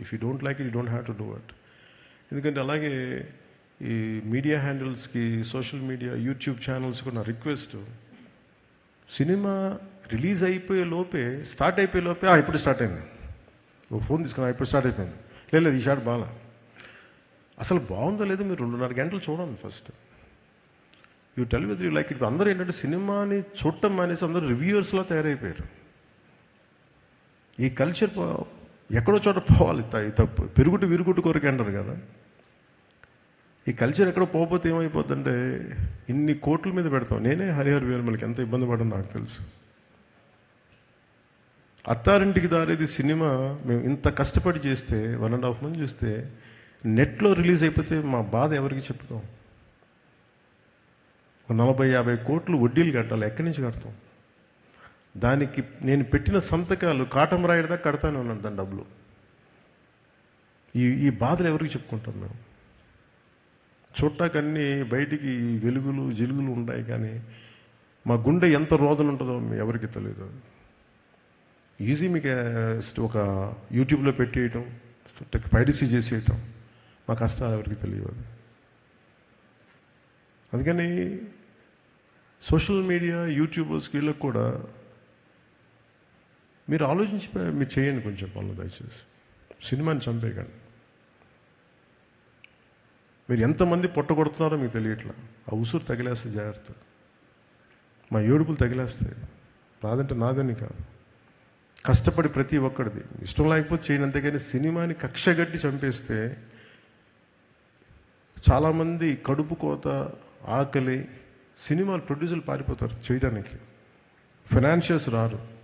If you don't like it you don't have to do it ఎందుకంటే అలాగే ఈ media హ్యాండిల్స్కి సోషల్ మీడియా యూట్యూబ్ ఛానల్స్కి నా రిక్వెస్ట్ సినిమా రిలీజ్ అయిపోయే లోపే స్టార్ట్ అయిపోయే లోపే "ఆ, ఇప్పుడు స్టార్ట్ అయింది. ఓ ఫోన్ తీసుకున్నా ఇప్పుడు స్టార్ట్ అయిపోయింది. లేదు లేదు, ఈ షాట్ బాగా అసలు బాగుందో లేదో మీరు రెండున్నర గంటలు చూడండి first. You tell with you like ఇప్పుడు అందరూ ఏంటంటే సినిమాని చూడటం మానేసి అందరూ రివ్యూవర్స్లో తయారైపోయారు. ఈ కల్చర్ ఎక్కడో చోట పోవాలి. తప్పు పెరుగుటు విరుగుటు కొరకు అంటారు కదా. ఈ కల్చర్ ఎక్కడ పోకపోతే ఏమైపోతుందంటే ఇన్ని కోట్ల మీద పెడతాం. నేనే హరిహర్ వేలుమలకి ఎంత ఇబ్బంది పడడం నాకు తెలుసు. అత్తారింటికి దారేది సినిమా మేము ఇంత కష్టపడి చేస్తే వన్ అండ్ హాఫ్ మంత్ చూస్తే నెట్లో రిలీజ్ అయిపోతే మా బాధ ఎవరికి చెప్తాం నలభై యాభై కోట్లు వడ్డీలు కట్టాలి. ఎక్కడి నుంచి కడతాం? దానికి నేను పెట్టిన సంతకాలు కాటం రాయడదా కడతానే ఉన్నాను దాని డబ్బులు. ఈ ఈ బాధలు ఎవరికి చెప్పుకుంటాం మేము? చూడటాకన్నీ బయటికి వెలుగులు జిలుగులు ఉంటాయి కానీ మా గుండె ఎంత రోదన ఉంటుందో ఎవరికి తెలియదు ఈజీ మీకు ఒక యూట్యూబ్లో పెట్టేయటం పైరసీ చేసేయటం మా కష్టాలు ఎవరికి తెలియదు అందుకని సోషల్ మీడియా యూట్యూబర్స్కి వీళ్ళకి కూడా మీరు ఆలోచించి మీరు చేయండి కొంచెం పనులు దయచేసి. సినిమాని చంపేయకండి. మీరు ఎంతమంది పొట్టగొడుతున్నారో మీకు తెలియట్లా. ఆ ఉసురు తగిలేస్తే జాగ్రత్త. మా ఏడుపులు తగిలేస్తాయి నాదంటే నాదని కాదు. కష్టపడి ప్రతి ఒక్కడిది. ఇష్టం లేకపోతే చేయను అంతేగాని సినిమాని కక్షగట్టి చంపేస్తే చాలామంది కడుపు కోత ఆకలి సినిమాలు ప్రొడ్యూసర్లు పారిపోతారు చేయడానికి. ఫైనాన్షియల్స్ రారు.